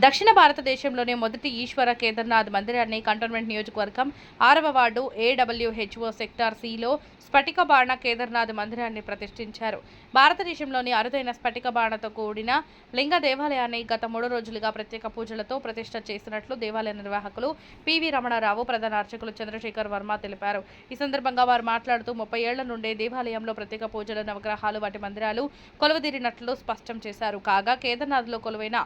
దక్షిణ భారతదేశంలోనే మొదటి ఈశ్వర కేదార్నాథ్ మందిరాన్ని కంటోన్మెంట్ నియోజకవర్గం ఆరవ వార్డు ఏడబ్ల్యూహెచ్ఓ సెక్టార్ సిలో స్ఫటిక బాణ కేదార్నాథ్ మందిరాన్ని ప్రతిష్ఠించారు. భారతదేశంలోని అరుదైన స్ఫటిక బాణతో కూడిన లింగ దేవాలయాన్ని గత మూడు రోజులుగా ప్రత్యేక పూజలతో ప్రతిష్ట చేసినట్లు దేవాలయ నిర్వాహకులు పివి రమణారావు ప్రధాన అర్చకులు చంద్రశేఖర్ వర్మ తెలిపారు. ఈ సందర్భంగా వారు మాట్లాడుతూ ముప్పై ఏళ్ళ నుండే దేవాలయంలో ప్రత్యేక పూజలు నవగ్రహాలు వాటి మందిరాలు కొలువుదీరినట్లు స్పష్టం చేశారు. కాగా కేదార్నాథ్లో కొలువైన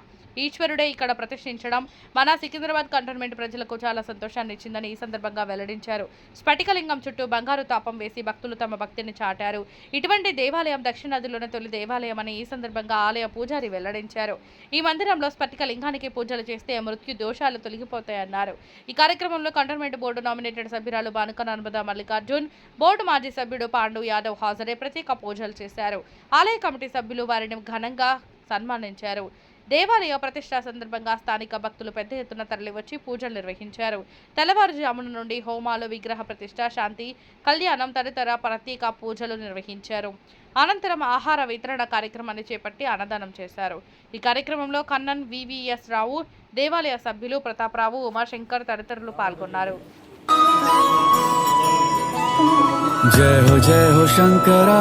ఈశ్వరుడే ఇక్కడ ప్రతిష్ఠించడం మన సికింద్రాబాద్ కంటోన్మెంట్ ప్రజలకు చాలా సంతోషాన్ని ఇచ్చిందని ఈ సందర్భంగా వెల్లడించారు. స్ఫటికలింగం చుట్టూ బంగారు తాపం వేసి భక్తులు తమ భక్తిని చాటారు. ఇటువంటి దేవాలయం దక్షిణాదిలోని తొలి దేవాలయం అని ఈ సందర్భంగా ఆలయ పూజారి వెల్లడించారు. ఈ మందిరంలో స్ఫటికలింగానికి పూజలు చేస్తే మృత్యు దోషాలు తొలగిపోతాయన్నారు. ఈ కార్యక్రమంలో కంటోన్మెంట్ బోర్డు నామినేటెడ్ సభ్యురాలు బానుక నర్మదా మల్లికార్జున్ బోర్డు మాజీ సభ్యుడు పాండు యాదవ్ హాజరై ప్రత్యేక పూజలు చేశారు. ఆలయ కమిటీ సభ్యులు వారిని ఘనంగా సన్మానించారు. దేవాలయ ప్రతిష్ట సందర్భంగా స్థానిక భక్తులు పెద్ద ఎత్తున తరలివచ్చి పూజలు నిర్వహించారు. తెల్లవారుజామున నుండి హోమాలు విగ్రహ ప్రతిష్ట శాంతి కళ్యాణం తదితర ప్రత్యేక పూజలు నిర్వహించారు. అనంతరం ఆహార వితరణ కార్యక్రమాన్ని చేపట్టి అన్నదానం చేశారు. ఈ కార్యక్రమంలో కన్నన్ వివిఎస్ రావు దేవాలయ సభ్యులు ప్రతాపరావు ఉమాశంకర్ తదితరులు పాల్గొన్నారు. జయ హో జయ హో శంకరా.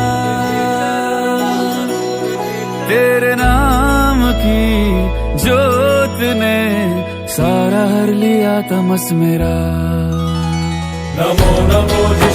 सारा हर लिया तमस मेरा। नमो नमो जि।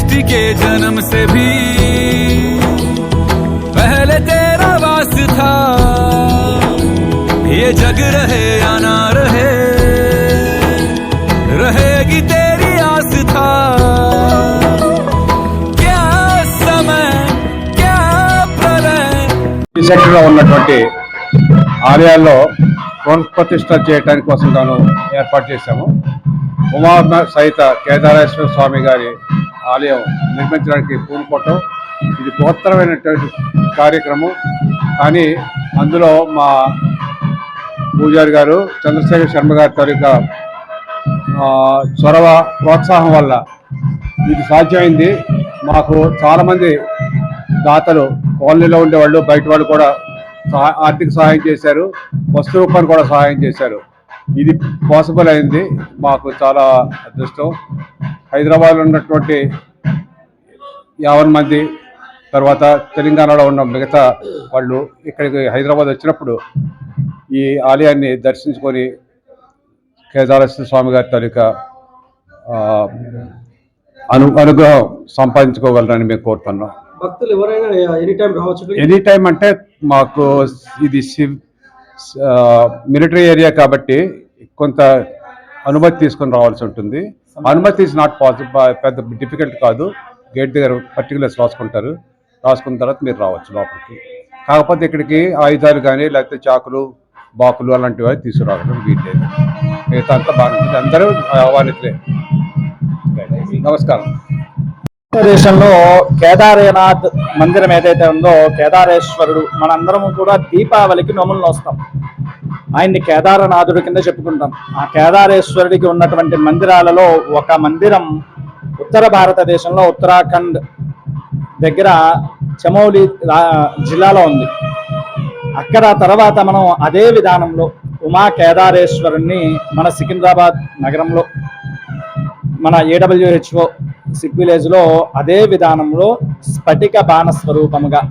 सृष्टि के जन्म से भी पहले तेरा वास था ये जग रहे या ना रहे रहेगी तेरी आस था क्या समय क्या प्रलय ఈ సెక్టర్లో ఉన్నటువంటి ఆలయాల్లో పునఃప్రతిష్ఠ చేయడానికి కోసం గాను ఏర్పాటు చేశాము ఉమా సహిత కేదారేశ్వర స్వామి గారి ఆలయం నిర్మించడానికి పూనుకోవటం. ఇది బృహత్తరమైనటువంటి కార్యక్రమం. కానీ అందులో మా పూజారి గారు చంద్రశేఖర్ శర్మ గారి తాలూకా చొరవ ప్రోత్సాహం వల్ల ఇది సాధ్యమైంది. మాకు చాలామంది దాతలు కాలనీలో ఉండేవాళ్ళు బయట వాళ్ళు కూడా ఆర్థిక సహాయం చేశారు. వస్తు రూపాన్ని కూడా సహాయం చేశారు. ఇది పాసిబుల్ అయింది. మాకు చాలా అదృష్టం. హైదరాబాద్లో ఉన్నటువంటి యావన్ మంది తర్వాత తెలంగాణలో ఉన్న మిగతా వాళ్ళు ఇక్కడికి హైదరాబాద్ వచ్చినప్పుడు ఈ ఆలయాన్ని దర్శించుకొని కేదారేశ్వర స్వామి గారి తాలూకా అను అనుగ్రహం సంపాదించుకోగలరని మేము కోరుతున్నాం భక్తులు ఎవరైనా ఎనీ టైం రావచ్చు? ఎనీ టైం అంటే మాకు ఇది సివ్ మిలిటరీ ఏరియా కాబట్టి కొంత అనుమతి తీసుకొని రావాల్సి ఉంటుంది అనుమతి ఇస్ నాట్ పాసిబుల్ పెద్ద డిఫికల్ట్ కాదు. గేట్ దగ్గర పర్టికులర్స్ రాసుకుంటారు. రాసుకున్న తర్వాత మీరు రావచ్చు లోపలికి. కాకపోతే ఇక్కడికి ఆయుధాలు కానీ లేకపోతే చాకులు బాకులు అలాంటివి తీసుకురావడం వీల్లేదు. మిగతా అంతా బాగుంటుంది అందరూ ఆహ్వానితులే. నమస్కారం. భారతదేశంలో కేదారేనాథ్ మందిరం ఏదైతే ఉందో కేదారేశ్వరుడు మనందరము కూడా దీపావళికి నోములు నోస్తాం. ఆయన్ని కేదారనాథుడి కింద చెప్పుకుంటాం. ఆ కేదారేశ్వరుడికి ఉన్నటువంటి మందిరాలలో ఒక మందిరం ఉత్తర భారతదేశంలో ఉత్తరాఖండ్ దగ్గర చమౌలి జిల్లాలో ఉంది. అక్కడ తర్వాత మనం అదే విధానంలో ఉమా కేదారేశ్వరుణ్ణి మన సికింద్రాబాద్ నగరంలో మన ఏడబ్ల్యూహెచ్ఓ సిక్ విలేజ్లో అదే విధానంలో స్ఫటిక బాణ స్వరూపముగా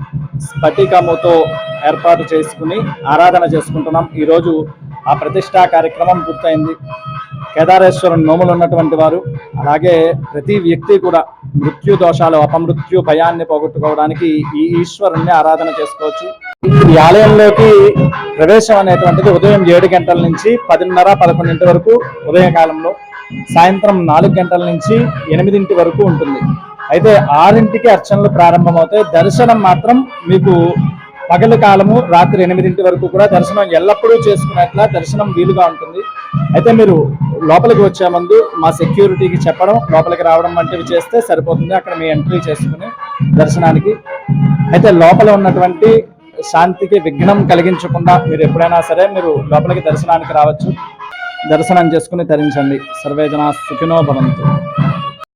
స్ఫటికముతో ఏర్పాటు చేసుకుని ఆరాధన చేసుకుంటున్నాం. ఈరోజు ఆ ప్రతిష్టా కార్యక్రమం పూర్తయింది. కేదారేశ్వరం నోములు ఉన్నటువంటి వారు అలాగే ప్రతి వ్యక్తి కూడా మృత్యు దోషాలు అపమృత్యు భయాన్ని పోగొట్టుకోవడానికి ఈ ఈశ్వరుణ్ణి ఆరాధన చేసుకోవచ్చు. ఈ ఆలయంలోకి ప్రవేశం అనేటువంటిది ఉదయం ఏడు గంటల నుంచి పదిన్నర పదకొండింటి వరకు ఉదయకాలంలో. సాయంత్రం నాలుగు గంటల నుంచి ఎనిమిదింటి వరకు ఉంటుంది. అయితే ఆరింటికి అర్చనలు ప్రారంభమవుతాయి. దర్శనం మాత్రం మీకు పగలు కాలము రాత్రి ఎనిమిదింటి వరకు కూడా దర్శనం ఎల్లప్పుడూ చేసుకున్నట్ల దర్శనం వీలుగా ఉంటుంది. అయితే మీరు లోపలికి వచ్చే ముందు మా సెక్యూరిటీకి చెప్పడం లోపలికి రావడం వంటివి చేస్తే సరిపోతుంది. అక్కడ మీ ఎంట్రీ చేసుకుని దర్శనానికి. అయితే లోపల ఉన్నటువంటి శాంతికి విఘ్నం కలిగించకుండా మీరు ఎప్పుడైనా సరే మీరు లోపలికి దర్శనానికి రావచ్చు. దర్శనం చేసుకుని తరించండి. సర్వేజన సుఖినో భవంతు.